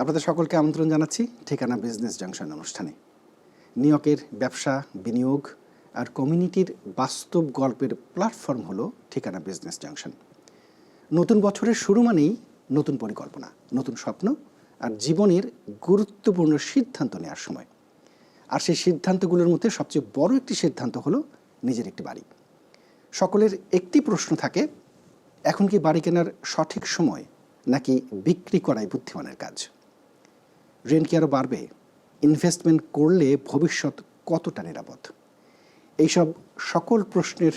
আপনাদের সকলকে আমন্ত্রণ জানাচ্ছি ঠিকানা বিজনেস জাংশন অনুষ্ঠানে। নিয়োগের ব্যবসা, বিনিয়োগ আর কমিউনিটির বাস্তব গল্পের প্ল্যাটফর্ম হলো ঠিকানা বিজনেস জাংশন নতুন বছরের শুরু মানেই নতুন পরিকল্পনা, নতুন স্বপ্ন আর জীবনের গুরুত্বপূর্ণ সিদ্ধান্ত নেওয়ার সময়। আর সেই সিদ্ধান্তগুলোর মধ্যে সবচেয়ে বড় একটি সিদ্ধান্ত হলো নিজের একটি বাড়ি। সকলের একটি প্রশ্ন থাকে, এখন কি বাড়ি কেনার সঠিক সময় নাকি বিক্রি করাই বুদ্ধিমানের কাজ? রেন্ট কি আরও বাড়বে? ইনভেস্টমেন্ট করলে ভবিষ্যৎ কতটা নিরাপদ? এইসব সকল প্রশ্নের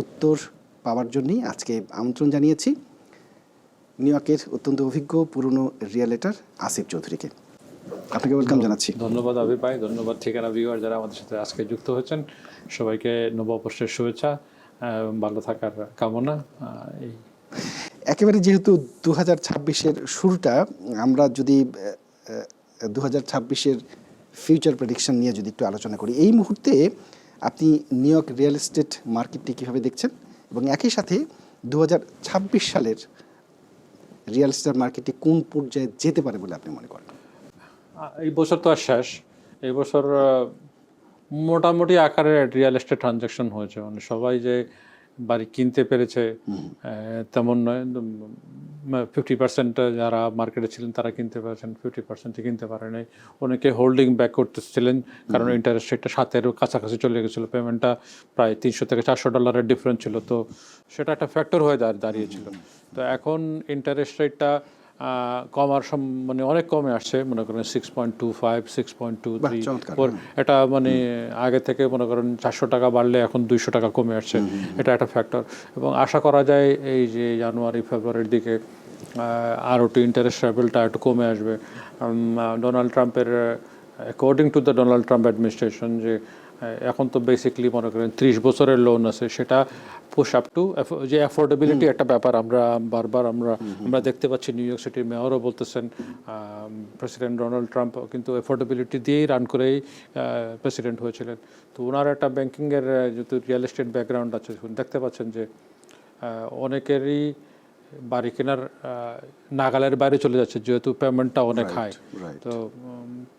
উত্তর পাওয়ার জন্যই আজকে আমন্ত্রণ জানিয়েছি নিউ ইয়র্কের অত্যন্ত অভিজ্ঞ পুরনো রিয়েলেটার আসিফ চৌধুরীকে। আপনাকে ওয়েলকাম জানাচ্ছি। ধন্যবাদ আবি ভাই ধন্যবাদ ঠিকানা ভিউয়ার যারা আমাদের সাথে আজকে যুক্ত হয়েছেন। সবাইকে নববর্ষের শুভেচ্ছা ভালো থাকার কামনা এই। একেবারে যেহেতু দু হাজার ছাব্বিশের শুরুটা আমরা যদি দু হাজার ছাব্বিশের ফিউচার প্রেডিকশন নিয়ে যদি একটু আলোচনা করি, এই মুহূর্তে আপনি নিউ ইয়র্ক রিয়েল এস্টেট মার্কেটটি কীভাবে দেখছেন? এবং একই সাথে দু হাজার ছাব্বিশ সালের রিয়েল এস্টেট মার্কেটটি কোন পর্যায়ে যেতে পারে বলে আপনি মনে করেন? এই বছর তো আর শেষ। এই বছর মোটামুটি আকারে রিয়েল এস্টেট ট্রানজাকশন হয়েছে। মানে সবাই যে বাড়ি কিনতে পেরেছে তেমন নয় ফিফটি পার্সেন্ট যারা মার্কেটে ছিলেন তারা কিনতে পেরেছেন ফিফটি পার্সেন্টই কিনতে পারে নাই। অনেকে হোল্ডিং ব্যাক করতেছিলেন কারণ ইন্টারেস্ট রেটটা সাতেরও কাছাকাছি চলে গেছিল পেমেন্টটা প্রায় তিনশো থেকে চারশো ডলারের ডিফারেন্স ছিল তো সেটা একটা ফ্যাক্টর হয়ে দাঁড়- দাঁড়িয়েছিল তো এখন ইন্টারেস্ট রেটটা কমার সম- মানে অনেক কমে আসছে মনে করেন six point two five six point two three এটা মানে আগে থেকে মনে করেন চারশো টাকা বাড়লে এখন দুইশো টাকা কমে আসছে। এটা একটা ফ্যাক্টর এবং আশা করা যায় এই যে জানুয়ারি ফেব্রুয়ারির দিকে আরও একটু ইন্টারেস্ট লেভেলটা একটু কমে আসবে। ডোনাল্ড ট্রাম্পের according to the Donald Trump administration যে এখন তো বেসিকলি মনে করেন ত্রিশ বছরের লোন আছে সেটা পুশ আপ টু যে অ্যাফোর্ডেবিলিটি একটা ব্যাপার আমরা বারবার আমরা আমরা দেখতে পাচ্ছি নিউ ইয়র্ক সিটির মেয়রও বলতেছেন প্রেসিডেন্ট ডোনাল্ড ট্রাম্প কিন্তু অ্যাফোর্ডেবিলিটি দিয়েই রান করেই প্রেসিডেন্ট হয়েছিলেন। তো ওনার একটা ব্যাংকিংয়ের যেহেতু রিয়েল এস্টেট ব্যাকগ্রাউন্ড আছে দেখতে পাচ্ছেন যে অনেকেরই বাড়ি কেনার নাগালের বাইরে চলে যাচ্ছে যেহেতু পেমেন্টটা অনেক হাই তো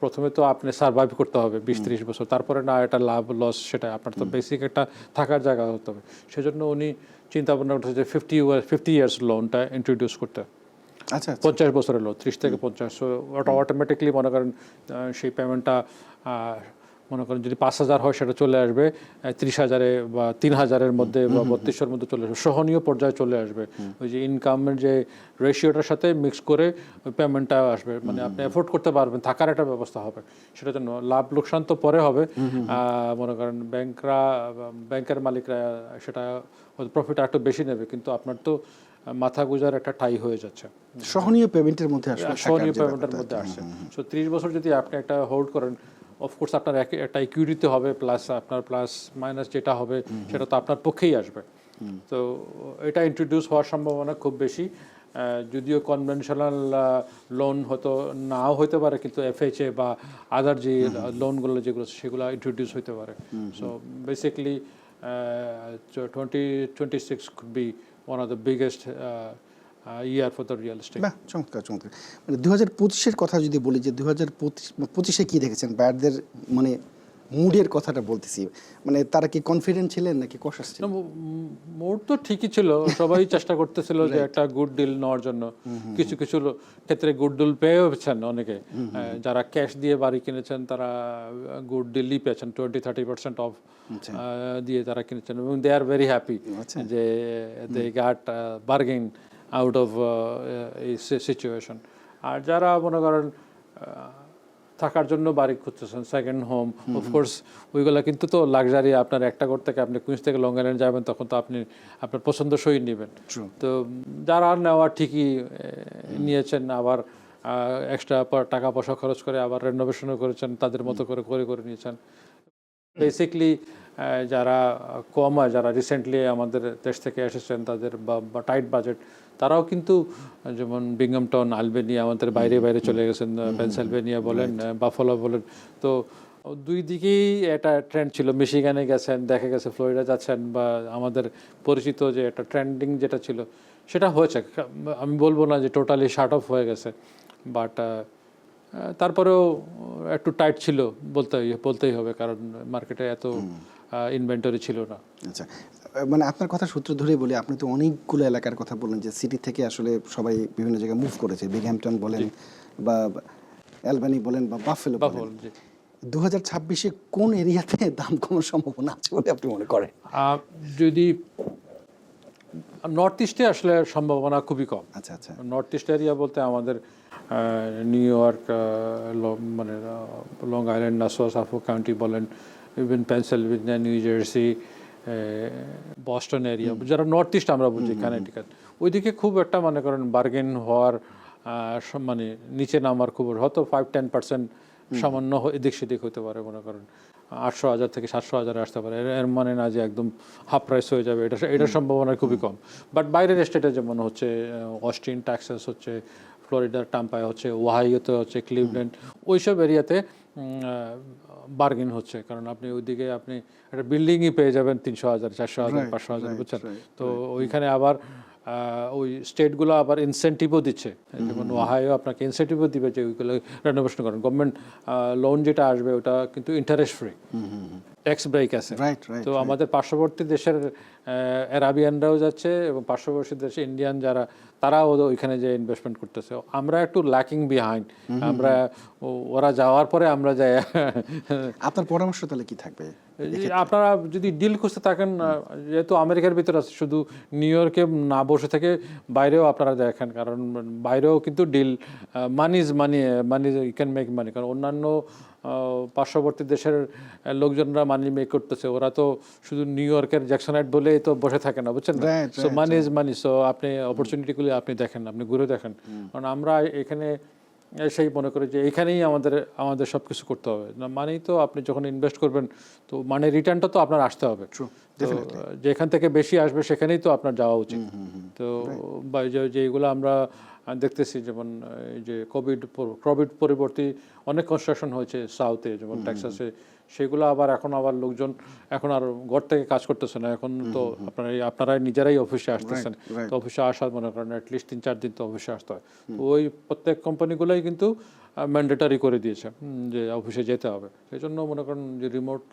প্রথমে তো আপনি সার্ভাইভ করতে হবে বিশ ত্রিশ বছর। তারপরে না এটা লাভ লস সেটা আপনার তো বেসিক একটা থাকার জায়গা হতে হবে। সেজন্য উনি চিন্তা ভাবনা করতেছে যে ফিফটি ফিফটি ইয়ার্স লোনটা ইন্ট্রোডিউস করতে। আচ্ছা আচ্ছা। পঞ্চাশ বছরের লোন ত্রিশ থেকে পঞ্চাশ। ওটা অটোমেটিকলি মনে করেন সেই পেমেন্টটা মনে করেন যদি পাঁচ হাজার হয় সেটা চলে আসবে। ত্রিশ হাজারে বা তিন হাজারের মধ্যে বা বত্রিশের মধ্যে চলে আসবে। সহনীয় পর্যায়ে চলে আসবে। ওই যে ইনকামের যে রেশিওটার সাথে মিক্স করে ওই পেমেন্টটা আসবে। মানে আপনি এফোর্ড করতে পারবেন থাকার একটা ব্যবস্থা হবে। সেটার জন্য লাভ লোকসান তো পরে হবে। মনে করেন ব্যাংকরা ব্যাংকের মালিকরা সেটা প্রফিট একটু বেশি নেবে কিন্তু আপনার তো মাথা গুজার একটা ঠাই হয়ে যাচ্ছে। সহনীয় পেমেন্টের মধ্যে আসলে সহনীয় পেমেন্টের মধ্যে আসছে। সো ত্রিশ বছর যদি আপনি একটা হোল্ড করেন অফকোর্স আপনার এক- একটা ইকুইটিতে হবে প্লাস আপনার প্লাস মাইনাস যেটা হবে সেটা তো আপনার পক্ষেই আসবে। তো এটা ইন্ট্রোডিউস হওয়ার সম্ভাবনা খুব বেশি। যদিও কনভেনশনাল লোন হয়তো নাও হতে পারে কিন্তু এফএইচএ বা আদার যে লোনগুলো যেগুলো সেগুলো ইন্ট্রোডিউস হতে পারে। So basically twenty twenty six could be one of the biggest year for the real estate বাহ চমৎকার চমৎকার। মানে দু হাজার পঁচিশের কথা যদি বলি যে দু হাজার পঁচিশ পঁচিশে কী দেখেছেন? ব্যাটদের মানে মুডের কথাটা বলতেছি। মানে তারা কি কনফিডেন্ট ছিলেন নাকি কষাস ছিলেন? মোট তো ঠিকই ছিল। সবাই চেষ্টা করতেছিল যে একটা গুড ডিল নেওয়ার জন্য। কিছু কিছু ক্ষেত্রে গুড ডিল পেয়েছেন অনেকে। আহ, যারা ক্যাশ দিয়ে বাড়ি কিনেছেন তারা গুড ডিলই পেয়েছেন। টোয়েন্টি থার্টি পার্সেন্ট অফ দিয়ে তারা কিনেছেন। এবং দে আর ভেরি হ্যাপি যে they got bargain out of এই সিচুয়েশন আর যারা মনে করেন থাকার জন্য বাড়ি খুঁজতেছেন সেকেন্ড হোম অফকোর্স ওইগুলা কিন্তু তো লাক্সারি আপনার একটা ঘর থেকে আপনি কুইন্স থেকে লং আইল্যান্ড যাবেন তখন তো আপনি আপনার পছন্দসই নেবেন। তো যারা নেওয়া ঠিকই নিয়েছেন আবার এক্সট্রা টাকা পয়সা খরচ করে আবার রেনোভেশনও করেছেন তাদের মতো করে করে করে নিয়েছেন। বেসিকলি যারা কম হয় যারা রিসেন্টলি আমাদের দেশ থেকে এসেছেন তাদের বা টাইট বাজেট তারাও কিন্তু যেমন বিংহামটন আলবেনিয়া আমাদের বাইরে বাইরে চলে গেছেন পেনসিলভেনিয়া বলেন বাফলো বলেন। তো দুই দিকেই একটা ট্রেন্ড ছিল মিশিগানে গেছেন দেখা গেছে ফ্লোরিডা যাচ্ছেন বা আমাদের পরিচিত যে একটা ট্রেন্ডিং যেটা ছিল সেটা হয়েছে। আমি বলব না যে টোটালি শার্ট অফ হয়ে গেছে বাট তারপরেও একটু টাইট ছিল বলতে বলতেই হবে কারণ মার্কেটে এত ইনভেন্টরি ছিল না। আচ্ছা মানে আপনার কথা সূত্র ধরেই বলি আপনি তো অনেকগুলো এলাকার কথা বললেন যে সিটি থেকে আসলে সবাই বিভিন্ন জায়গায় মুভ করেছে। বিগহ্যাম্পটন বলেন বা অ্যালবানি বলেন বা বাফেলো বলেন। দু হাজার ছাব্বিশে কোন এরিয়াতে দাম কমার সম্ভাবনা আছে বলে আপনি মনে করেন? যদি নর্থ ইস্টে আসলে সম্ভাবনা খুবই কম। আচ্ছা আচ্ছা। নর্থ ইস্ট এরিয়া বলতে আমাদের নিউ ইয়র্ক মানে Long Island Nassau Suffolk county বলেন even Pennsylvania New Jersey Boston area যারা নর্থ ইস্ট আমরা বুঝি কানেটিকাট ওইদিকে খুব একটা মনে করেন বার্গেন হওয়ার মানে নিচে নামার খুব হয়তো ফাইভ টেন পার্সেন্ট সামান্য এদিক সেদিক হতে পারে মনে করেন। আটশো হাজার থেকে সাতশো হাজার আসতে পারে। এর- মানে না যে একদম হাফ প্রাইস হয়ে যাবে এটা এটার সম্ভাবনা খুবই কম। বাট বাইরের স্টেটে যেমন হচ্ছে অস্টিন ট্যাক্সাস হচ্ছে ফ্লোরিডার টাম্পায় হচ্ছে ওহাইওতে হচ্ছে ক্লিভল্যান্ড ওইসব এরিয়াতে বার্গেন হচ্ছে কারণ আপনি ওইদিকে আপনি একটা বিল্ডিংই পেয়ে যাবেন তিনশো হাজার চারশো হাজার পাঁচশো হাজার বুঝছেন? তো ওইখানে আবার ওই স্টেটগুলো আবার ইনসেন্টিভও দিচ্ছে। যেমন ওহায়ও আপনাকে ইনসেন্টিভও দিবে যে ওইগুলো রেনোভেশন করেন। গভর্নমেন্ট লোন যেটা আসবে ওটা কিন্তু ইন্টারেস্ট ফ্রি ট্যাক্স ব্রেক আছে। তো আমাদের পার্শ্ববর্তী দেশের অ্যারাবিয়ানরাও যাচ্ছে এবং পার্শ্ববর্তী দেশে ইন্ডিয়ান যারা তারাও ওইখানে যে ইনভেস্টমেন্ট করতেছে। আমরা একটু ল্যাকিং বিহাইন্ড আমরা ওরা যাওয়ার পরে আমরা যাই। আপনার পরামর্শ তাহলে কি থাকবে আপনারা যদি ডিল খুঁজতে থাকেন যেহেতু আমেরিকার ভিতরে আছে শুধু নিউ ইয়র্কে না বসে থেকে বাইরেও আপনারা দেখেন কারণ বাইরেও কিন্তু deal money is money money you can make money কারণ অন্যান্য পার্শ্ববর্তী দেশের লোকজনরা মানি মেক করতেছে। ওরা তো শুধু নিউ ইয়র্কের জ্যাকসনাইট বলেই তো বসে থাকে না বুঝছেন so money is money so আপনি অপরচুনিটিগুলি আপনি দেখেন আপনি ঘুরে দেখেন। কারণ আমরা এখানে সেই মনে করি যে এখানেই আমাদের আমাদের সব কিছু করতে হবে। না মানেই তো আপনি যখন ইনভেস্ট করবেন তো মানে রিটার্নটা তো আপনার আসতে হবে। যেখান থেকে বেশি আসবে সেখানেই তো আপনার যাওয়া উচিত। তো যেগুলো আমরা দেখতেছি যেমন এই যে কোভিড কোভিড পরবর্তী অনেক কনস্ট্রাকশন হয়েছে সাউথে যেমন টেক্সাসে সেগুলো আবার এখন আবার লোকজন এখন আর ঘর থেকে কাজ করতেছে না। এখন তো আপনারা আপনারাই নিজেরাই অফিসে আসতেছেন। তো অফিসে আসার মনে করেন অ্যাটলিস্ট তিন চার দিন তো অফিসে আসতে হয়। তো ওই প্রত্যেক কোম্পানিগুলোই কিন্তু ম্যান্ডেটারি করে দিয়েছে যে অফিসে যেতে হবে। সেই জন্য মনে করেন যে রিমোট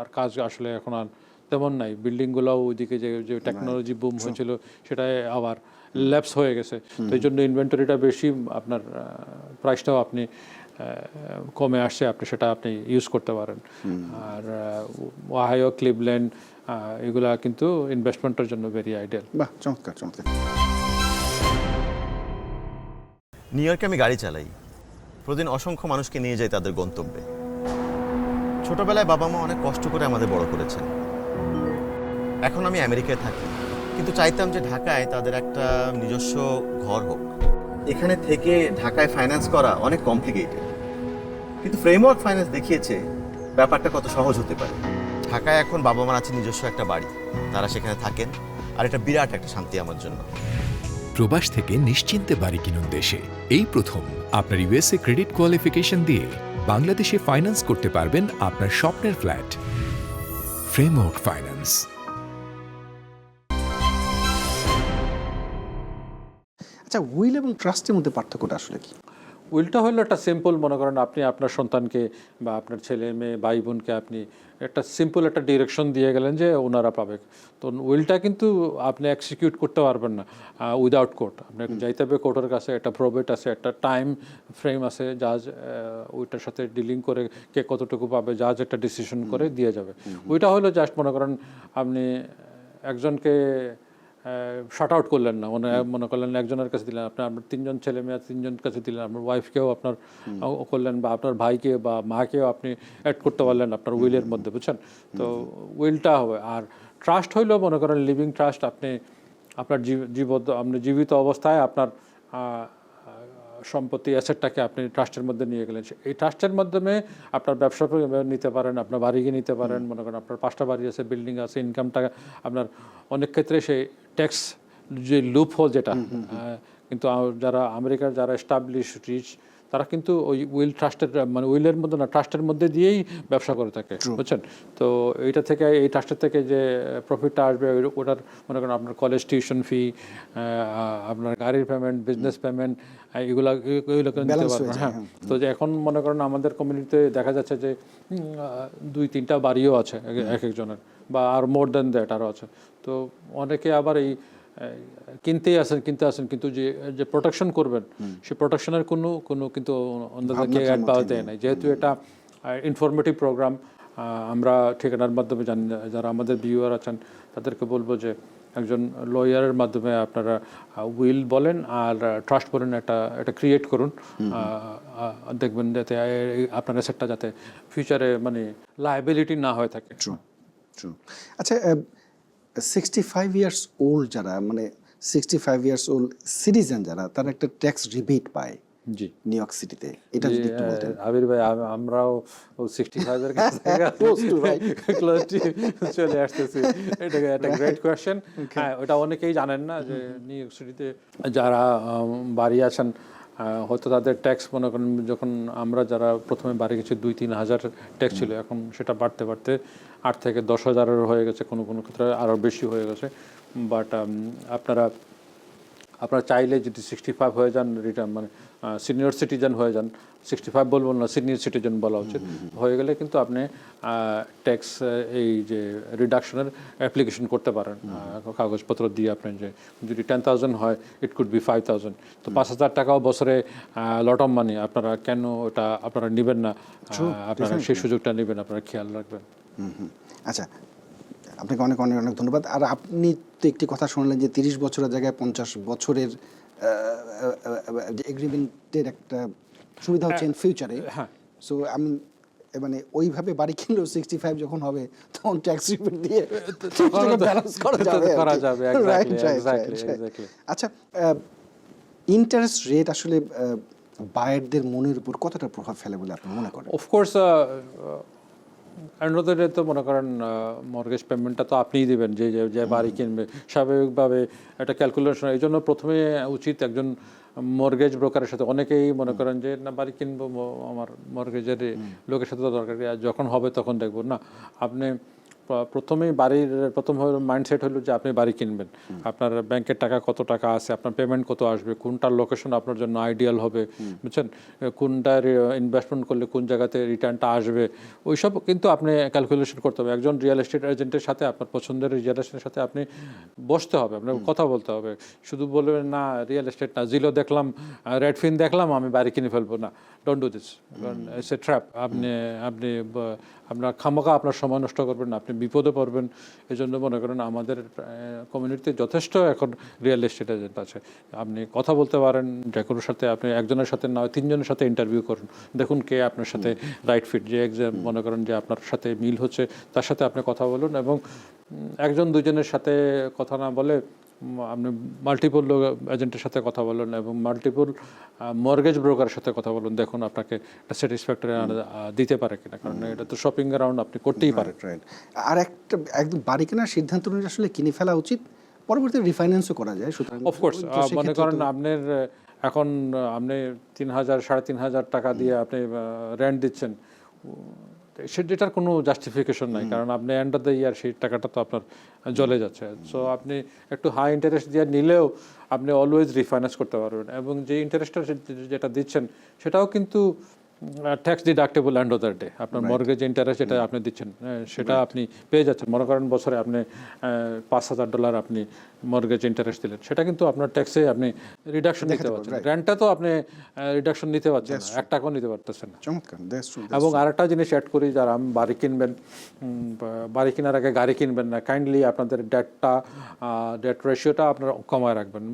আর কাজ আসলে এখন আর তেমন নাই। বিল্ডিংগুলোও ওইদিকে যে যে টেকনোলজি বুম হয়েছিল সেটাই আবার ল্যাপস হয়ে গেছে। তো এই জন্য ইনভেন্টরিটা বেশি আপনার প্রাইসটাও আপনি কমে আসছে আপনি সেটা আপনি ইউজ করতে পারেন। আর ওয়াহাইও ক্লিভল্যান্ড এগুলা কিন্তু ইনভেস্টমেন্টের জন্য ভেরি আইডিয়াল বাহ চমৎকার চমৎকার। নিউ ইয়র্কে আমি গাড়ি চালাই। প্রতিদিন অসংখ্য মানুষকে নিয়ে যাই তাদের গন্তব্যে। ছোটবেলায় বাবা মা অনেক কষ্ট করে আমাদের বড় করেছেন। এখন আমি আমেরিকায় থাকি। কিন্তু চাইতাম যে ঢাকায় তাদের একটা নিজস্ব ঘর হোক। এখানে থেকে ঢাকায় ফাইন্যান্স করা অনেক কমপ্লিকেটেড কিন্তু ফ্রেমওয়ার্ক ফাইন্যান্স দেখিয়েছে ব্যাপারটা কত সহজ হতে পারে। ঢাকায় এখন বাবা মার আছে নিজস্ব একটা বাড়ি। তারা সেখানে থাকেন আর এটা বিরাট একটা শান্তি আমার জন্য। প্রবাস থেকে নিশ্চিন্তে বাড়ি কিনুন দেশে। এই প্রথম আপনার ইউএসএ ক্রেডিট কোয়ালিফিকেশন দিয়ে বাংলাদেশে ফাইন্যান্স করতে পারবেন আপনার স্বপ্নের ফ্ল্যাট। ফ্রেমওয়ার্ক ফাইন্যান্স আচ্ছা উইল এবং ট্রাস্টের মধ্যে পার্থক্যটা আসলে কি? উইলটা হলো একটা সিম্পল মনে করেন আপনি আপনার সন্তানকে বা আপনার ছেলে মেয়ে ভাই বোনকে আপনি একটা সিম্পল একটা ডিরেকশন দিয়ে গেলেন যে ওনারা পাবে। তো উইলটা কিন্তু আপনি এক্সিকিউট করতে পারবেন না উইদাউট কোর্ট আপনাকে যাইতে হবে কোর্টের কাছে একটা প্রবেট আছে একটা টাইম ফ্রেম আছে জাজ ওইটার সাথে ডিলিং করে কে কতটুকু পাবে জাজ একটা ডিসিশন করে দিয়ে যাবে। ওইটা হলো জাস্ট মনে করেন আপনি একজনকে শার্ট আউট করলেন না। মনে মনে করলেন একজনের কাছে দিলেন আপনার আপনার তিনজন ছেলে মেয়ে তিনজনের কাছে দিলেন আপনার ওয়াইফকেও আপনার করলেন বা আপনার ভাইকে বা মাকেও আপনি অ্যাড করতে পারলেন আপনার উইলের মধ্যে বুঝছেন? তো উইলটা হবে। আর ট্রাস্ট হইলেও মনে করেন লিভিং ট্রাস্ট আপনি আপনার জীব- জীবত আপনি জীবিত অবস্থায় আপনার সম্পত্তি অ্যাসেটটাকে আপনি ট্রাস্টের মধ্যে নিয়ে গেলেন। এই ট্রাস্টের মাধ্যমে আপনার ব্যবসা নিতে পারেন আপনার বাড়িকে নিতে পারেন মনে করেন আপনার পাঁচটা বাড়ি আছে বিল্ডিং আছে ইনকামটা আপনার অনেক ক্ষেত্রে সেই ট্যাক্স যে লুপ হোল যেটা কিন্তু যারা আমেরিকার যারা এস্টাবলিশ রিচ তারা কিন্তু ওই উইল ট্রাস্টের মানে উইলের মধ্যে না ট্রাস্টের মধ্যে দিয়েই ব্যবসা করে থাকে বুঝছেন? তো এইটা থেকে এই ট্রাস্টের থেকে যে প্রফিটটা আসবে ওটার মনে করেন আপনার কলেজ টিউশন ফি আপনার গাড়ির পেমেন্ট বিজনেস পেমেন্ট এগুলা এগুলো নিতে Balance পারবেন হ্যাঁ তো যে এখন মনে করেন আমাদের কমিউনিটিতে দেখা যাচ্ছে যে দুই তিনটা বাড়িও আছে এক- এক একজনের বা আর মোর দেন দ্যাট আরও আছে। তো অনেকে আবার এই কিনতেই আসেন কিনতে আসেন কিন্তু যে যে প্রোটেকশন করবেন সেই প্রোটেকশনের কোনো কোনো কিন্তু অন্যদেরকে অ্যাড পাওয়া দেয় নাই। যেহেতু এটা ইনফরমেটিভ প্রোগ্রাম আমরা ঠিকানার মাধ্যমে জানি যারা আমাদের ভিউয়ার আছেন তাদেরকে বলব যে একজন লয়ারের মাধ্যমে আপনারা উইল বলেন আর ট্রাস্ট বলেন একটা এটা ক্রিয়েট করুন। দেখবেন যাতে আপনার অ্যাসেটটা যাতে ফিউচারে মানে লাইবিলিটি না হয়ে থাকে। ট্রু ট্রু আচ্ছা সিক্সটি ফাইভ ইয়ার্স ওল্ড যারা মানে sixty five years old citizen যারা তারা একটা ট্যাক্স রিবেট পায় জি। নিউ ইয়র্ক সিটিতে এটা যদি একটু বলতেন। আবির ভাই আম- আমরাও sixty Close to, right? Close চলে আসতেছি। এটা একটা গ্রেট কোয়েশ্চেন হ্যাঁ ওটা অনেকেই জানেন না যে নিউ ইয়র্ক সিটিতে যারা বাড়ি আছেন হয়তো তাদের ট্যাক্স মনে করেন যখন আমরা যারা প্রথমে বাড়ি গেছি দুই তিন হাজার ট্যাক্স ছিল, এখন সেটা বাড়তে বাড়তে আট থেকে দশ হাজারের হয়ে গেছে, কোনো কোনো ক্ষেত্রে আরও বেশি হয়ে গেছে। বাট আপনারা আপনারা চাইলে যদি সিক্সটি ফাইভ হয়ে যান রিটার্ন মানে সিনিয়র সিটিজেন হয়ে যান। সিক্সটি ফাইভ বলব না সিনিয়র সিটিজেন বলা উচিত। হয়ে গেলে কিন্তু আপনি ট্যাক্স এই যে রিডাকশনের অ্যাপ্লিকেশন করতে পারেন। কাগজপত্র দিয়ে আপনি যে যদি টেন থাউজেন্ড হয় it could be five thousand তো পাঁচ হাজার টাকাও বছরে লট অফ মানি আপনারা কেন ওটা আপনারা নেবেন না? আপনারা সেই সুযোগটা নেবেন আপনারা খেয়াল রাখবেন। হুম, হুম। আচ্ছা আপনাকে অনেক অনেক অনেক ধন্যবাদ। আর আপনি তো একটি কথা শুনলেন যে তিরিশ বছরের জায়গায় পঞ্চাশ বছরের এগ্রিমেন্টের একটা সুবিধা হচ্ছে ইন ফিউচারে। সো আমি মানে ওইভাবে বাড়ি কিনলেও সিক্সটি ফাইভ যখন হবে তখন ট্যাক্স দিয়ে ব্যালেন্স করা যাবে করা. আচ্ছা ইন্টারেস্ট রেট আসলে বায়ারদের মনের উপর কতটা প্রভাব ফেলে বলে আপনি মনে করেন? অফকোর্স অন্যদের তো মনে করেন মর্গেজ পেমেন্টটা তো আপনিই দেবেন যে যে- বাড়ি কিনবে। স্বাভাবিকভাবে একটা ক্যালকুলেশন এই জন্য প্রথমে উচিত একজন মর্গেজ ব্রোকারের সাথে অনেকেই মনে করেন যে না বাড়ি কিনবো আমার মর্গেজের লোকের সাথে তো দরকার যখন হবে তখন দেখব। না আপনি প্রথমেই বাড়ির প্রথম মাইন্ডসেট হলো যে আপনি বাড়ি কিনবেন। আপনার ব্যাংকের টাকা কত টাকা আছে আপনার পেমেন্ট কত আসবে কোনটার লোকেশন আপনার জন্য আইডিয়াল হবে বুঝছেন? কোনটার ইনভেস্টমেন্ট করলে কোন জায়গাতে রিটার্নটা আসবে ওইসব কিন্তু আপনি ক্যালকুলেশন করতে হবে। একজন রিয়েল এস্টেট এজেন্টের সাথে আপনার পছন্দের রিয়েল এস্টেটের সাথে আপনি বসতে হবে আপনার কথা বলতে হবে। শুধু বলবেন না রিয়েল এস্টেট না জিলো দেখলাম রেডফিন দেখলাম আমি বাড়ি কিনে ফেলব। না don't do this it's a trap আপনি আপনি আপনার খামোকা আপনার সময় নষ্ট করবেন না আপনি বিপদে পড়বেন এই জন্য মনে করেন আমাদের কমিউনিটিতে যথেষ্ট এখন রিয়েল এস্টেট এজেন্ট আছে। আপনি কথা বলতে পারেন যে কোনো সাথে আপনি একজনের সাথে না হয় তিনজনের সাথে ইন্টারভিউ করুন। দেখুন কে আপনার সাথে রাইট ফিট যে এক্সাম মনে করেন যে আপনার সাথে মিল হচ্ছে তার সাথে আপনি কথা বলুন এবং একজন দুজনের সাথে কথা না বলে আপনি মাল্টিপল এজেন্টের সাথে কথা বলুন এবং মাল্টিপল মর্গেজ ব্রোকারের সাথে কথা বলুন দেখুন আপনাকে একটা স্যাটিসফ্যাক্টরি দিতে পারে কিনা। কারণ এটা তো শপিং অ্যারাউন্ড আপনি করতেই পারেন। আর একটা একদম বাড়ি কেনার সিদ্ধান্ত নিলে আসলে কিনে ফেলা উচিত। পরবর্তীতে রিফাইন্যান্সও করা যায় সুতরাং অফকোর্স মনে করেন আপনার এখন আপনি তিন হাজার সাড়ে তিন হাজার টাকা দিয়ে আপনি রেন্ট দিচ্ছেন। সেটার কোনো জাস্টিফিকেশন নাই কারণ আপনি এন্ড অফ দ্য ইয়ার সেই টাকাটা তো আপনার জলে যাচ্ছে। সো আপনি একটু হাই ইন্টারেস্ট দিয়ে নিলেও আপনি অলওয়েজ রিফাইন্যান্স করতে পারবেন। এবং যে ইন্টারেস্টটা যেটা দিচ্ছেন সেটাও কিন্তু tax deductible end of the day আপনার মর্গেজ ইন্টারেস্ট যেটা আপনি দিচ্ছেন সেটা আপনি পেয়ে যাচ্ছেন। মনে করেন বছরে আপনি পাঁচ হাজার ডলার আপনি মর্গেজ ইন্টারেস্ট দিলেন। সেটা কিন্তু আপনার ট্যাক্সে আপনি রিডাকশন নিতে পারছেন রেন্টটা তো আপনি রিডাকশন নিতে পারছেন এক টাকাও নিতে পারতেছেন না। এবং আরেকটা জিনিস অ্যাড করি যারা আমি বাড়ি কিনবেন বাড়ি কেনার আগে গাড়ি কিনবেন না কাইন্ডলি আপনাদের ডেটটা ডেট রেশিওটা আপনার কমায় রাখবেন।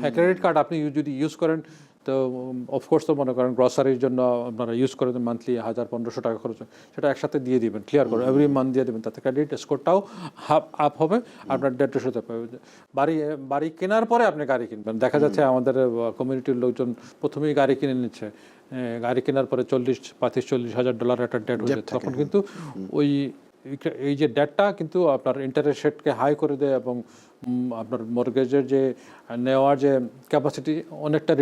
হ্যাঁ ক্রেডিট কার্ড আপনি যদি ইউজ করেন তো অফকোর্স তো মনে করেন গ্রসারির জন্য আপনারা ইউজ করে করেন মান্থলি হাজার পনেরোশো টাকা খরচ সেটা একসাথে দিয়ে দিবেন ক্লিয়ার করে। এভরি মান্থ দিয়ে দেবেন তাতে ক্রেডিট স্কোরটাও হাফ আপ হবে আপনার ডেট রেশোতে পাবে। বাড়ি বাড়ি কেনার পরে আপনি গাড়ি কিনবেন। দেখা যাচ্ছে আমাদের কমিউনিটির লোকজন প্রথমেই গাড়ি কিনে নিচ্ছে। গাড়ি কেনার পরে চল্লিশ পঁয়ত্রিশ চল্লিশ হাজার ডলার একটা ডেট হয়ে যায় তখন কিন্তু ওই এই যে ডেটটা কিন্তু আপনার ইন্টারেস্ট রেটকে হাই করে দেয় এবং আপনার মর্গেজের যে নেওয়ার যে ক্যাপাসিটি অনেকটা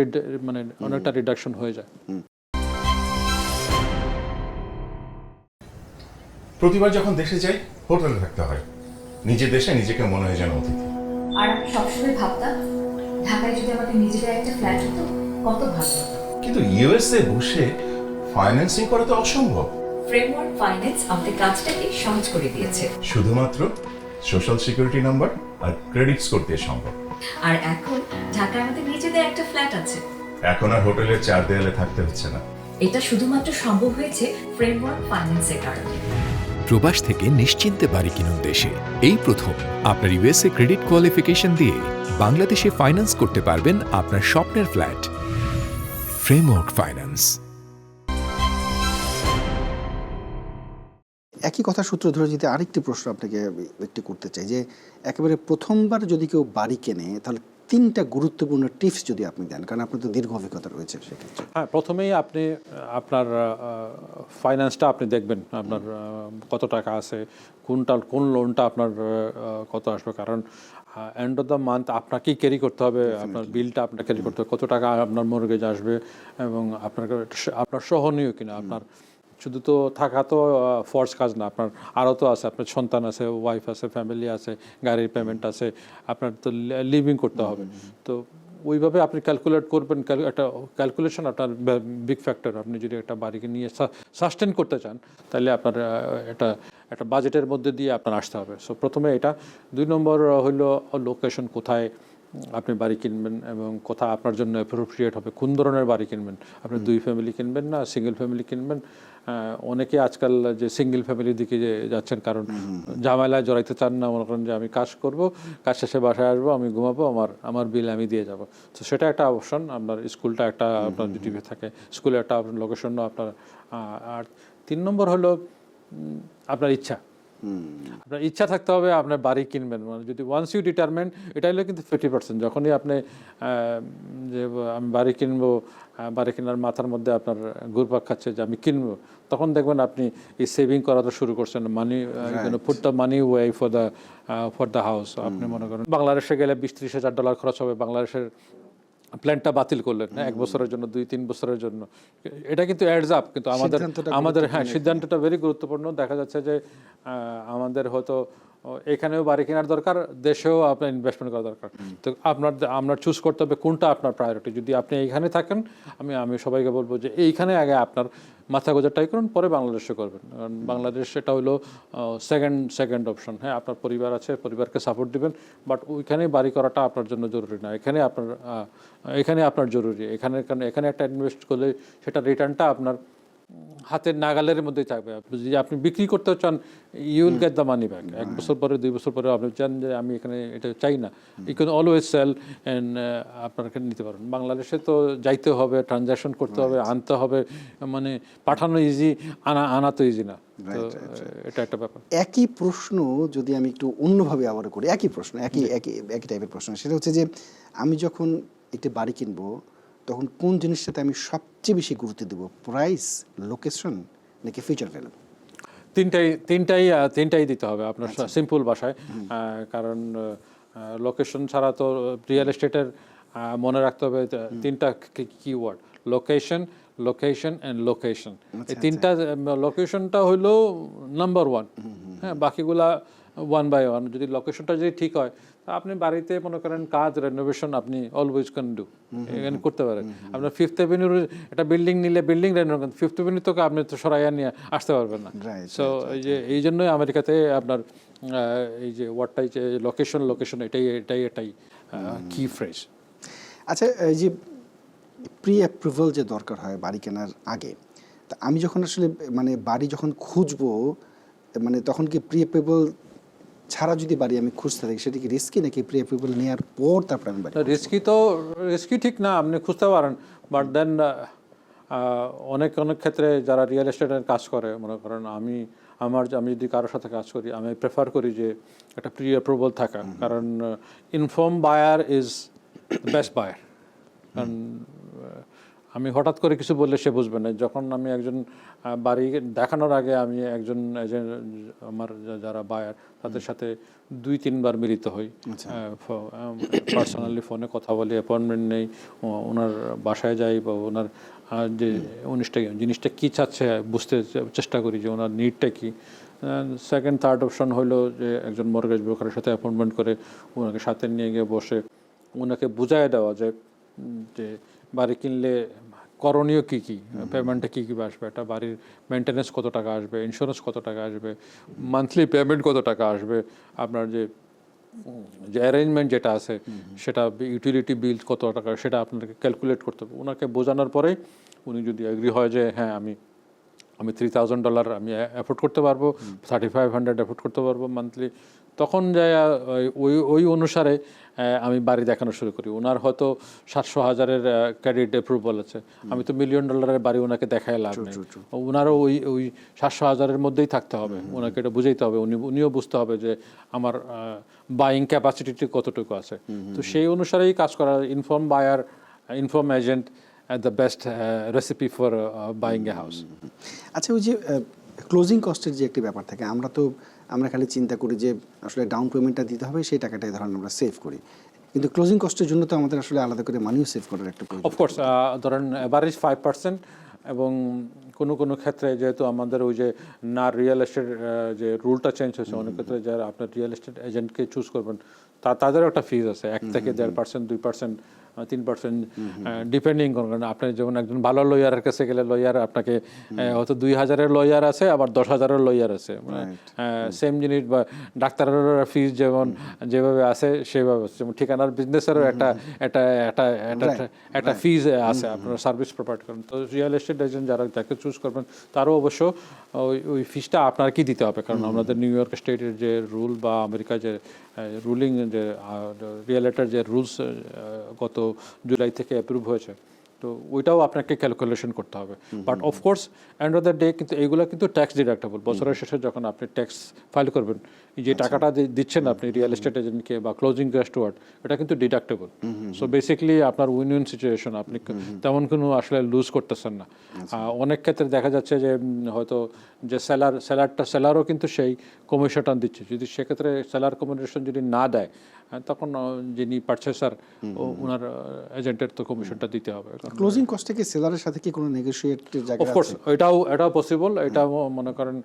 মানে অনেকটা রিডাকশন হয়ে যায়। প্রতিবার যখন দেশে যাই হোটেলে থাকতে হয়। নিজের দেশে নিজেকে মনে হয় যেন অতিথি। আর আমি সবসময় ভাবতাম ঢাকায় যদি আমাকে নিজেদের একটা ফ্ল্যাট হতো কত ভালো হতো। কিন্তু ইউএসএ বসে ফাইন্যান্সিং করা তো অসম্ভব। ফ্রেমওয়ার্ক ফাইন্যান্স আমাদের কাজটাকে সহজ করে দিয়েছে। শুধুমাত্র সোশ্যাল সিকিউরিটি নাম্বার আর ক্রেডিট স্কোর দিয়ে সম্ভব। আর এখন ঢাকায় আমাদের নিজেদের একটা ফ্ল্যাট আছে। এখন আর হোটেলের চার দেয়ালে থাকতে হচ্ছে না। এটা শুধুমাত্র সম্ভব হয়েছে ফ্রেমওয়ার্ক ফাইন্যান্সের কারণে। প্রবাস থেকে নিশ্চিন্তে বাড়ি কিনুন দেশে। এই প্রথম আপনার ইউএসএ ক্রেডিট কোয়ালিফিকেশন দিয়ে বাংলাদেশে ফাইন্যান্স করতে পারবেন আপনার স্বপ্নের ফ্ল্যাট ফ্রেমওয়ার্ক ফাইন্যান্স একই কথা সূত্র ধরে যদি আরেকটি প্রশ্ন আপনাকে একটি করতে চাই যে একেবারে প্রথমবার যদি কেউ বাড়ি কেনে তাহলে তিনটা গুরুত্বপূর্ণ টিপস যদি আপনি দেন কারণ আপনার তো দীর্ঘ অভিজ্ঞতা রয়েছে সেক্ষেত্রে। হ্যাঁ প্রথমেই আপনি আপনার ফাইন্যান্সটা আপনি দেখবেন আপনার কত টাকা আছে কোনটা কোন লোনটা আপনার কত আসবে কারণ এন্ড অফ দ্য মান্থ আপনাকেই ক্যারি করতে হবে আপনার বিলটা আপনার ক্যারি করতে হবে কত টাকা আপনার মর্গেজ আসবে এবং আপনার আপনার সহনীয় কিনা আপনার শুধু তো থাকা তো ফোর্স কাজ না আপনার আরও তো আছে আপনার সন্তান আছে ওয়াইফ আছে ফ্যামিলি আছে গাড়ির পেমেন্ট আছে আপনার তো লিভিং করতে হবে। তো ওইভাবে আপনি ক্যালকুলেট করবেন একটা ক্যালকুলেশন আপনার বিগ ফ্যাক্টর আপনি যদি একটা বাড়িকে নিয়ে সাস্টেন করতে চান তাহলে আপনার এটা একটা বাজেটের মধ্যে দিয়ে আপনার আসতে হবে। সো প্রথমে এটা। দুই নম্বর হইল লোকেশন কোথায় আপনি বাড়ি কিনবেন এবং কোথায় আপনার জন্য অ্যাপ্রোপ্রিয়েট হবে কোন ধরনের বাড়ি কিনবেন? আপনি দুই ফ্যামিলি কিনবেন না সিঙ্গেল ফ্যামিলি কিনবেন? অনেকে আজকাল যে সিঙ্গেল ফ্যামিলির দিকে যে যাচ্ছেন কারণ ঝামেলায় জড়াইতে চান না মনে করেন যে আমি কাজ করব কাজ শেষে বাসায় আসব আমি ঘুমাবো আমার আমার বিল আমি দিয়ে যাব। তো সেটা একটা অপশন আপনার স্কুলটা একটা আপনার যদি থাকে। স্কুলে একটা আপনার লোকেশনও আপনার আর তিন নম্বর হলো আপনার ইচ্ছা। আপনার ইচ্ছা থাকতে হবে আপনার বাড়ি কিনবেন। মানে যদি ওয়ান্স ইউ ডিটারমেন্ট এটা হলো কিন্তু ফিফটি পার্সেন্ট যখনই আপনি যে আমি বাড়ি কিনবো বাড়ি কেনার মাথার মধ্যে আপনার ঘুরপাক খাচ্ছে যে আমি কিনবো তখন দেখবেন আপনি এই সেভিং করা তো শুরু করছেন। Money put the money way for the for the house আপনি মনে করেন বাংলাদেশে গেলে বিশ ত্রিশ হাজার ডলার খরচ হবে। বাংলাদেশের প্ল্যানটা বাতিল করলেন না এক বছরের জন্য দুই তিন বছরের জন্য। এটা কিন্তু অ্যাডস আপ কিন্তু আমাদের আমাদের হ্যাঁ সিদ্ধান্তটা ভেরি গুরুত্বপূর্ণ। দেখা যাচ্ছে যে আহ, আমাদের হয়তো এখানেও বাড়ি কেনার দরকার দেশেও আপনার ইনভেস্টমেন্ট করা দরকার। তো আপনার আপনার চুজ করতে হবে কোনটা আপনার প্রায়োরিটি যদি আপনি এইখানে থাকেন আমি আমি সবাইকে বলব যে এইখানে আগে আপনার মাথা গোজা ট্রাই করুন পরে বাংলাদেশে করবেন। কারণ বাংলাদেশ সেটা হলো সেকেন্ড সেকেন্ড অপশন হ্যাঁ আপনার পরিবার আছে পরিবারকে সাপোর্ট দিবেন বাট ওইখানে বাড়ি করাটা আপনার জন্য জরুরি না। এখানে আপনার এখানে আপনার জরুরি। এখানে কারণ এখানে একটা ইনভেস্ট করলে সেটা রিটার্নটা আপনার হাতের নাগালের মধ্যে থাকবে। যদি আপনি বিক্রি করতে চান you will get the money back এক বছর পরে দুই বছর পরে আপনি চান যে আমি এখানে এটা চাই না। You can always sell and আপনার এখানে নিতে পারেন বাংলাদেশে তো যাইতে হবে ট্রানজ্যাকশন করতে হবে আনতে হবে মানে পাঠানো ইজি আনা আনা তো ইজি না। তো এটা একটা ব্যাপার। একই প্রশ্ন যদি আমি একটু অন্যভাবে আবার করি একই প্রশ্ন একই একই একই টাইপের প্রশ্ন। সেটা হচ্ছে যে আমি যখন একটি বাড়ি কিনবো তখন কোন জিনিসটাতে আমি সবচেয়ে বেশি গুরুত্ব দেবো? প্রাইস লোকেশন নাকি ফিচার ভ্যালু তিনটাই তিনটাই তিনটাই দিতে হবে আপনার সিম্পল ভাষায়। কারণ লোকেশন ছাড়া তো রিয়েল এস্টেটের মনে রাখতে হবে তিনটা keyword location location and location এই তিনটা লোকেশনটা হইল নাম্বার ওয়ান হ্যাঁ বাকিগুলা ওয়ান বাই ওয়ান যদি লোকেশনটা যদি ঠিক হয় আপনি বাড়িতে মনে করেন কাজ রেনোভেশন আপনি অলওয়েজ ক্যান ডু এখানে করতে পারেন। আপনার ফিফথ অ্যাভিনিউর একটা বিল্ডিং নিলে বিল্ডিং রেনোভেশন ফিফথ অ্যাভিনিউ তোকে আপনি তো সরাইয়া নিয়ে আসতে পারবেন না। সো এই যে এই জন্যই আমেরিকাতে আপনার এই যে ওয়ার্ডটাই যে লোকেশন লোকেশন এটাই এটাই এটাই কি ফ্রেশ আচ্ছা এই যে প্রি অ্যাপ্রুভাল যে দরকার হয় বাড়ি কেনার আগে তা আমি যখন আসলে মানে বাড়ি যখন খুঁজবো মানে তখন কি প্রি অ্যাপ্রুভাল ছাড়া যদি বাড়ি আমি খুঁজতে থাকি সেটা কি রিস্কি নাকি প্রি অ্যাপ্রুভাল নেওয়ার পর তারপর আমি বাড়ি রিস্কি তো রিস্কি ঠিক না আপনি খুঁজতে পারেন বাট দেন অনেক অনেক ক্ষেত্রে যারা রিয়েল এস্টেটের কাজ করে মনে করেন আমি আমার আমি যদি কারোর সাথে কাজ করি আমি প্রেফার করি যে একটা প্রি অ্যাপ্রুভাল থাকা কারণ inform buyer is best buyer কারণ আমি হঠাৎ করে কিছু বললে সে বুঝবে না। যখন আমি একজন বাড়ি দেখানোর আগে আমি একজন এজেন্ট আমার যারা বায়ার তাদের সাথে দুই তিনবার মিলিত হই। পার্সোনালি ফোনে কথা বলি অ্যাপয়েন্টমেন্ট নেই ওনার বাসায় যাই বা ওনার যে জিনিসটা জিনিসটা কী চাচ্ছে বুঝতে চেষ্টা করি যে ওনার নিডটা কী। সেকেন্ড থার্ড অপশন হলো যে একজন মর্গেজ ব্রোকারের সাথে অ্যাপয়েন্টমেন্ট করে ওনাকে সাথে নিয়ে গিয়ে বসে ওনাকে বুঝায় দেওয়া যে যে বাড়ি কিনলে করণীয় কী কী? পেমেন্টে কী কী আসবে? একটা বাড়ির মেনটেনেন্স কত টাকা আসবে? ইন্স্যুরেন্স কত টাকা আসবে? মান্থলি পেমেন্ট কত টাকা আসবে? আপনার যে যে অ্যারেঞ্জমেন্ট যেটা আছে সেটা ইউটিলিটি বিল কত টাকা সেটা আপনাকে ক্যালকুলেট করতে হবে। ওনাকে বোঝানোর পরেই উনি যদি এগ্রি হয় যে হ্যাঁ আমি আমি থ্রি থাউজেন্ড ডলার আমি অ্যাফোর্ড করতে পারব থার্টি ফাইভ হান্ড্রেড অ্যাফোর্ড করতে পারব মান্থলি তখন যাই ওই ওই অনুসারে আমি বাড়ি দেখানো শুরু করি। ওনার হয়তো সাতশো হাজারের ক্রেডিট অ্যাপ্রুভাল আছে আমি তো মিলিয়ন ডলারের বাড়ি ওনাকে দেখায় লাভ নেই। ওনারও ওই ওই সাতশো হাজারের মধ্যেই থাকতে হবে। ওনাকে এটা বুঝাইতে হবে। উনি উনিও বুঝতে হবে যে আমার বাইং ক্যাপাসিটিটি কতটুকু আছে। তো সেই অনুসারেই কাজ করা। Inform buyer inform agent the best recipe for buying a house আচ্ছা ওই যে ক্লোজিং কস্টের যে একটি ব্যাপার থাকে আমরা তো আমরা খালি চিন্তা করি যে আসলে ডাউন পেমেন্টটা দিতে হবে, সেই টাকাটাই ধরেন আমরা সেভ করি। কিন্তু ক্লোজিং কস্টের জন্য তো আমাদের আসলে আলাদা করে মানিও সেভ করার একটা অফকোর্স ধরেন অ্যাভারেজ ফাইভ পার্সেন্ট এবং কোনো কোনো ক্ষেত্রে যেহেতু আমাদের ওই যে না রিয়েল এস্টেট যে রুলটা চেঞ্জ হয়েছে, অনেক ক্ষেত্রে যারা আপনার রিয়েল এস্টেট এজেন্টকে চুজ করবেন তা তাদেরও একটা ফিজ আছে। এক থেকে দেড় পার্সেন্ট দুই পার্সেন্ট তিন পার্সেন্ট ডিপেন্ডিং করেন। আপনি যেমন একজন ভালো লয়ারের কাছে গেলে লয়ার আপনাকে হয়তো দুই হাজারের লয়ার আছে আবার দশ হাজারের লয়ার আছে। সেম জিনিস বা ডাক্তারের ফিজ যেমন যেভাবে আছে সেভাবে আছে। যেমন ঠিকানার বিজনেসেরও একটা একটা একটা একটা একটা ফিজ আছে আপনার সার্ভিস প্রোভাইড করেন তো রিয়েল এস্টেট এজেন্ট যারা যাকে চুজ করবেন তারও অবশ্য ওই ওই ফিজটা আপনার কি দিতে হবে? কারণ আমাদের নিউ ইয়র্ক স্টেটের যে রুল বা আমেরিকার যে রুলিং যে রিয়েলেটার যে রুলস গত জুলাই থেকে অ্যাপ্রুভ হয়েছে তো ওইটাও আপনাকে ক্যালকুলেশন করতে হবে। But of course end of the day কিন্তু এইগুলো কিন্তু ট্যাক্স ডিডাক্টেবল। বছরের শেষে যখন আপনি ট্যাক্স ফাইল করবেন যে টাকাটা দিচ্ছেন আপনি রিয়েল এস্টেট এজেন্টকে বা ক্লোজিং টুয়ার্ড এটা কিন্তু ডিডাক্টেবল সো বেসিক্যালি আপনার উইন উইন সিচুয়েশন আপনি তেমন কোনো আসলে লুজ করতেছেন না। অনেক ক্ষেত্রে দেখা যাচ্ছে যে হয়তো যে সেলার সেলারটা সেলারও কিন্তু সেই কমিশনটা দিচ্ছে। যদি সেক্ষেত্রে সেলার কমিশন যদি না দেয় তখন আহ, যিনি পারচেসার ওনার এজেন্টের তো কমিশনটা দিতে হবে। ক্লোজিং কস্ট থেকে সেলারের সাথে কি কোনো নেগোশিয়েটের জায়গা অফকোর্স এটাও এটাও পসিবল এটা মনে করেন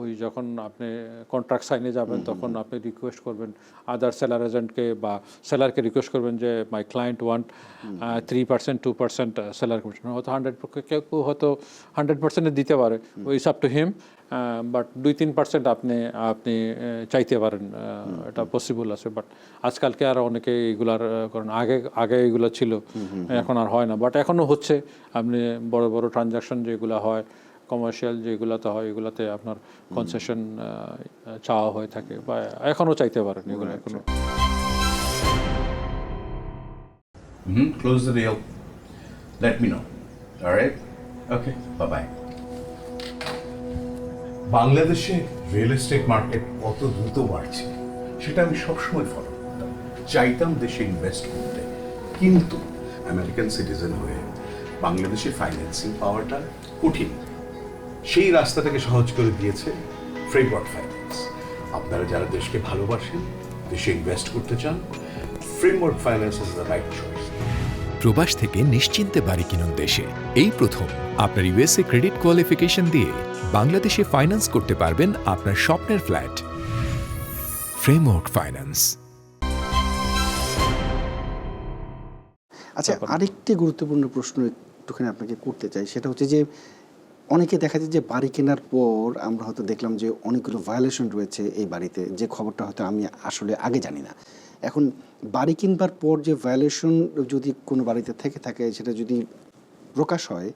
ওই যখন আপনি কন্ট্রাক্ট সাইনে যাবেন তখন আপনি রিকোয়েস্ট করবেন আদার সেলার এজেন্টকে বা সেলারকে রিকোয়েস্ট করবেন যে my client want three percent two percent seller commission হয়তো হান্ড্রেড কেউ কেউ হয়তো হান্ড্রেড পার্সেন্টে দিতে পারে ওই আপ টু হিম বাট দুই তিন পার্সেন্ট আপনি আপনি চাইতে পারেন এটা পসিবল আছে বাট আজকালকে আর অনেকে এগুলার করেন আগে আগে এগুলো ছিল এখন আর হয় না বাট এখনও হচ্ছে আপনি বড় বড় ট্রানজাকশন যেগুলো হয় কমার্শিয়াল যেগুলোতে হয় এগুলোতে আপনার কনসেশন চাওয়া হয়ে থাকে বা এখনও চাইতে পারেন এগুলো এখনও the deal. Let me know. All right? Okay. Bye bye. বাংলাদেশে রিয়েল এস্টেট মার্কেট কত দ্রুত বাড়ছে সেটা আমি সবসময় ফলো করতাম চাইতাম দেশে ইনভেস্ট করতে কিন্তু আমেরিকান সিটিজেন হয়ে বাংলাদেশে ফাইন্যান্সিং পাওয়াটা কঠিন সেই রাস্তাটাকে সহজ করে দিয়েছে ফ্রেমওয়ার্ক ফাইন্যান্স আপনারা যারা দেশকে ভালোবাসেন দেশে ইনভেস্ট করতে চান framework finance is the right choice প্রবাস থেকে নিশ্চিন্তে বাড়ি কিনুন দেশে। এই প্রথম আপনার ইউএসএ ক্রেডিট কোয়ালিফিকেশন দিয়ে বাংলাদেশে ফাইন্যান্স করতে পারবেন আপনার স্বপ্নের ফ্ল্যাট ফ্রেমওয়ার্ক ফাইন্যান্স আচ্ছা আরেকটি গুরুত্বপূর্ণ প্রশ্ন একটুখানি আপনাকে করতে চাই। সেটা হচ্ছে যে অনেকে দেখা যায় যে বাড়ি কেনার পর আমরা হয়তো দেখলাম যে অনেকগুলো ভায়োলেশন রয়েছে এই বাড়িতে। যে খবরটা হয়তো আমি আসলে আগে জানি না। এখন বাড়ি কিনবার পর যে ভায়োলেশন যদি কোনো বাড়িতে থেকে থাকে সেটা যদি প্রকাশ হয়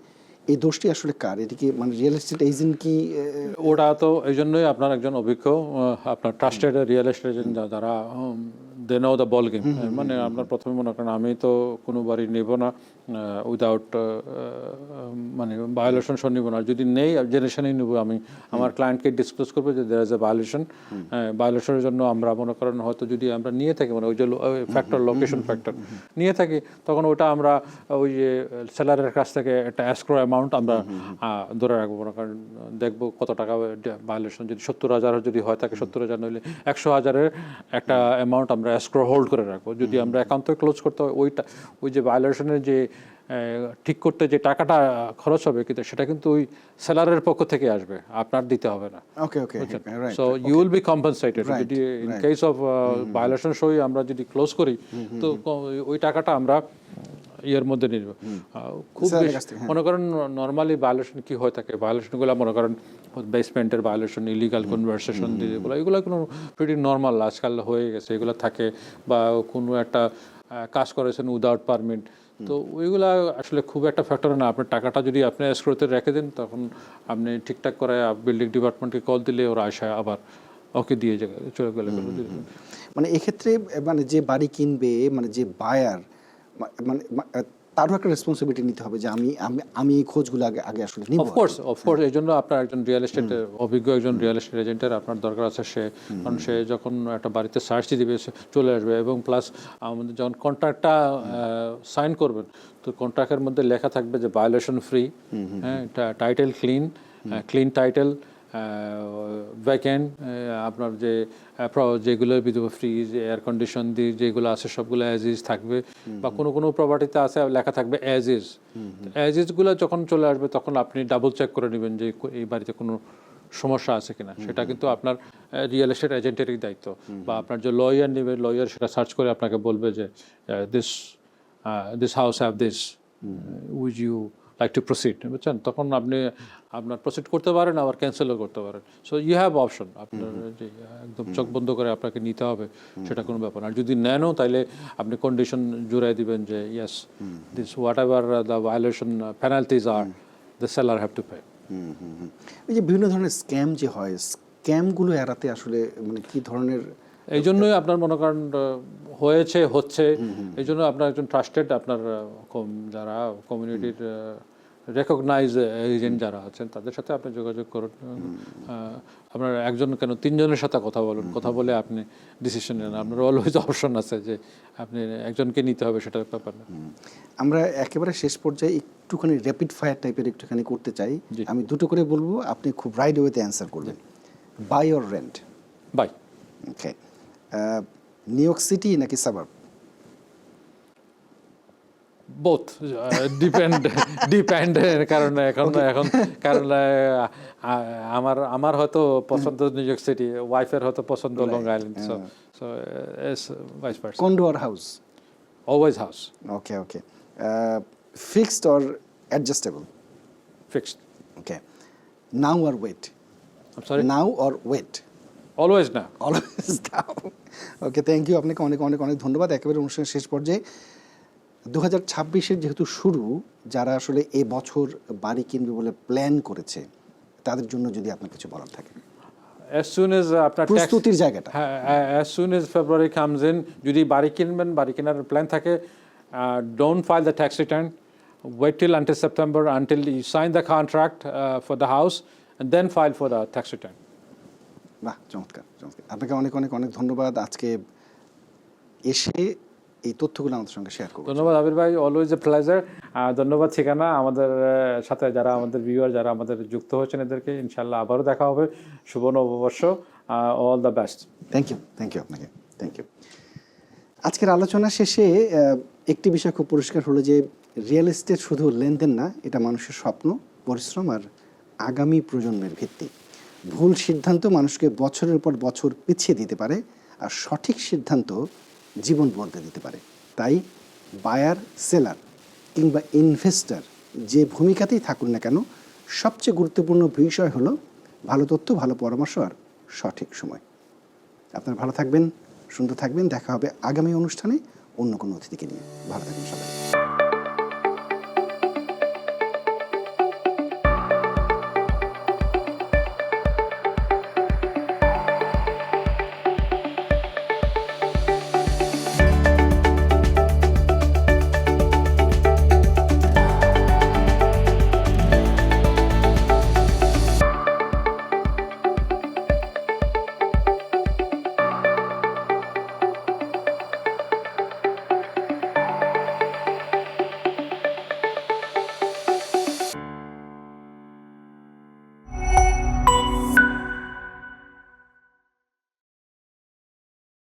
এই দোষটি আসলে কার? এটিকে মানে রিয়েল এস্টেট এজেন্ট কি ওটা তো এই জন্যই আপনার একজন অভিজ্ঞ আপনার ট্রাস্টেড রিয়েল এস্টেট এজেন্ট যারা they know the ball game মানে আপনার প্রথমে মনে করেন আমি তো কোনো বাড়ি নেব না। উইদাউট মানে ভায়োলেশন সহ নিব না। যদি নেই জেনারেশনেই নেব আমি। আমার ক্লায়েন্টকে ডিসক্লোজ করব যে দেয়ার ইজ এ ভায়োলেশন ভায়োলেশনের জন্য আমরা মনে করেন হয়তো যদি আমরা নিয়ে থাকি মানে ওই যে ফ্যাক্টর লোকেশন ফ্যাক্টর নিয়ে থাকি তখন ওটা আমরা ওই যে সেলারের কাছ থেকে একটা অ্যাস্ক্রো অ্যামাউন্ট আমরা ধরে রাখব। মনে করেন দেখব কত টাকা ভায়োলেশন যদি সত্তর হাজার যদি হয় থাকে সত্তর হাজার নইলে একশো হাজারের একটা অ্যামাউন্ট আমরা অ্যাস্ক্রো হোল্ড করে রাখব। যদি আমরা অ্যাকাউন্ট ক্লোজ করতে হয় ওইটা ওই যে ভায়োলেশনের যে ঠিক করতে যে টাকাটা খরচ হবে কিন্তু সেটা কিন্তু ওই সেলারের পক্ষ থেকে আসবে আপনার দিতে হবে না। Okay okay so you will be compensated যদি ইন কেস অফ ভায়োলেশন সই আমরা যদি ক্লোজ করি তো ওই টাকাটা আমরা ইয়ের মধ্যে আহ, খুব হ্যাঁ। মনে করেন নর্মালি ভায়োলেশন কি হয়ে থাকে? ভায়োলেশনগুলো মনে করেন বেসমেন্টের ভায়োলেশন ইলিগাল কনভারসেশন যেগুলো এগুলো কোনো প্রিটি নর্মাল আজকাল হয়ে গেছে এগুলো থাকে। বা কোনো একটা কাজ করেছেন উইদাউট পারমিট তো ওইগুলা আসলে খুব একটা ফ্যাক্টর না। আপনার টাকাটা যদি আপনি স্ক্রোতে রেখে দেন তখন আপনি ঠিকঠাক করে বিল্ডিং ডিপার্টমেন্টকে কল দিলে ওরা আসা আবার ওকে দিয়ে যাবে চলে গেলে মানে এক্ষেত্রে মানে যে বাড়ি কিনবে মানে যে বায়ার মানে তারও একটা রেসপন্সিবিলিটি নিতে হবে যে আমি আমি আমি এই খোঁজগুলো আগে আগে আসলে নিব অফকোর্স অফকোর্স এই জন্য আপনার একজন রিয়েল এস্টেটের অভিজ্ঞ একজন রিয়েল এস্টেট এজেন্টের আপনার দরকার আছে। সে কারণ সে যখন একটা বাড়িতে সার্চ দিবে সে চলে আসবে এবং প্লাস আমাদের যখন কন্ট্রাক্টটা সাইন করবেন তো কন্ট্রাক্টের মধ্যে লেখা থাকবে যে ভায়োলেশন ফ্রি হ্যাঁ title clean clean title vacant আপনার যে যেগুলো ফ্রিজ এয়ার কন্ডিশন দিয়ে যেগুলো আছে সবগুলো অ্যাজ ইজ থাকবে বা কোনো কোনো প্রপার্টিতে আছে লেখা থাকবে অ্যাজ ইজ অ্যাজ ইজগুলো যখন চলে আসবে তখন আপনি ডাবল চেক করে নেবেন যে এই বাড়িতে কোনো সমস্যা আছে কিনা। সেটা কিন্তু আপনার রিয়েল এস্টেট এজেন্টেরই দায়িত্ব। বা আপনার যে লয়ার নেবে লয়ার সেটা সার্চ করে আপনাকে বলবে যে this this house have this which you like to proceed বুঝছেন? তখন আপনি আপনার প্রসিড করতে পারেন আবার ক্যান্সেলও করতে পারেন। সো ইউ হ্যাভ অপশন আপনার যে একদম চোখ বন্ধ করে আপনাকে নিতে হবে সেটা কোনো ব্যাপার আর যদি নেনও তাইলে আপনি কন্ডিশন জুড়াই দিবেন যে yes this whatever the violation penalties R the seller have to pay. এই যে বিভিন্ন ধরনের স্ক্যাম যে হয় স্ক্যামগুলো এড়াতে আসলে মানে কি ধরনের এই জন্যই আপনার মনে করেন হয়েছে হচ্ছে। এই জন্য আপনার একজন ট্রাস্টেড আপনার যারা কমিউনিটির রেকগনাইজ এজেন্ট যারা আছেন তাদের সাথে আপনি যোগাযোগ করুন। আপনার একজন কেন তিনজনের সাথে কথা বলুন। কথা বলে আপনি ডিসিশন নেন। আপনার অলওয়েজ অপশন আছে যে আপনি একজনকে নিতে হবে সেটার ব্যাপার। না আমরা একেবারে শেষ পর্যায়ে একটুখানি র্যাপিড ফায়ার টাইপের একটুখানি করতে চাই। আমি দুটো করে বলব আপনি খুব রাইট ওয়েতে অ্যান্সার করবেন। Buy or rent buy okay New York City নাকি সাবাব বোথ ডিপেন্ড ডিপেন্ড কারণ এখন এখন কারণ আমার আমার হয়তো পছন্দ নিউ ইয়র্ক সিটি ওয়াইফের হয়তো পছন্দ Long Island so so as vice person condo R house always house okay okay fixed or adjustable fixed okay now R wait sorry now or wait always না। অলওয়েজ ওকে থ্যাংক ইউ আপনাকে অনেক অনেক অনেক ধন্যবাদ। একেবারে অনুষ্ঠানের শেষ পর্যায়ে। দু হাজার ছাব্বিশের যেহেতু শুরু যারা আসলে এ বছর বাড়ি কিনবে বলে প্ল্যান করেছে তাদের জন্য যদি আপনার কিছু বলার থাকে। অ্যাজ সুন এজ আপনার tax- প্রস্তুতির জায়গাটা। হ্যাঁ as soon as February comes in যদি বাড়ি কিনবেন বাড়ি কেনার প্ল্যান থাকে don't file the tax return wait till until September until you sign the contract for the house and then file for the tax return বাহ চমৎকার চমৎকার। আপনাকে অনেক অনেক অনেক ধন্যবাদ আজকে এসে এই তথ্যগুলো আমাদের সঙ্গে শেয়ার করব ধন্যবাদ আবির ভাই অলওয়েজ এ প্লেজার ধন্যবাদ ঠিকানা আমাদের সাথে যারা আমাদের ভিউয়ার যারা আমাদের যুক্ত হয়েছেন এদেরকে ইনশাল্লাহ আবারও দেখা হবে। শুভ নববর্ষ all the best thank you thank you আপনাকে থ্যাংক ইউ আজকের আলোচনা শেষে একটি বিষয় খুব পরিষ্কার হলো যে রিয়েল এস্টেট শুধু লেনদেন না এটা মানুষের স্বপ্ন পরিশ্রম আর আগামী প্রজন্মের ভিত্তি। ভুল সিদ্ধান্ত মানুষকে বছরের পর বছর পিছিয়ে দিতে পারে আর সঠিক সিদ্ধান্ত জীবন বদলে দিতে পারে। তাই বায়ার, সেলার কিংবা ইনভেস্টর যে ভূমিকাতেই থাকুন না কেন, সবচেয়ে গুরুত্বপূর্ণ বিষয় হলো ভালো তথ্য, ভালো পরামর্শ আর সঠিক সময়। আপনারা ভালো থাকবেন, সুন্দর থাকবেন। দেখা হবে আগামী অনুষ্ঠানে অন্য কোনো অতিথিকে নিয়ে। ভালো থাকবেন সবাই।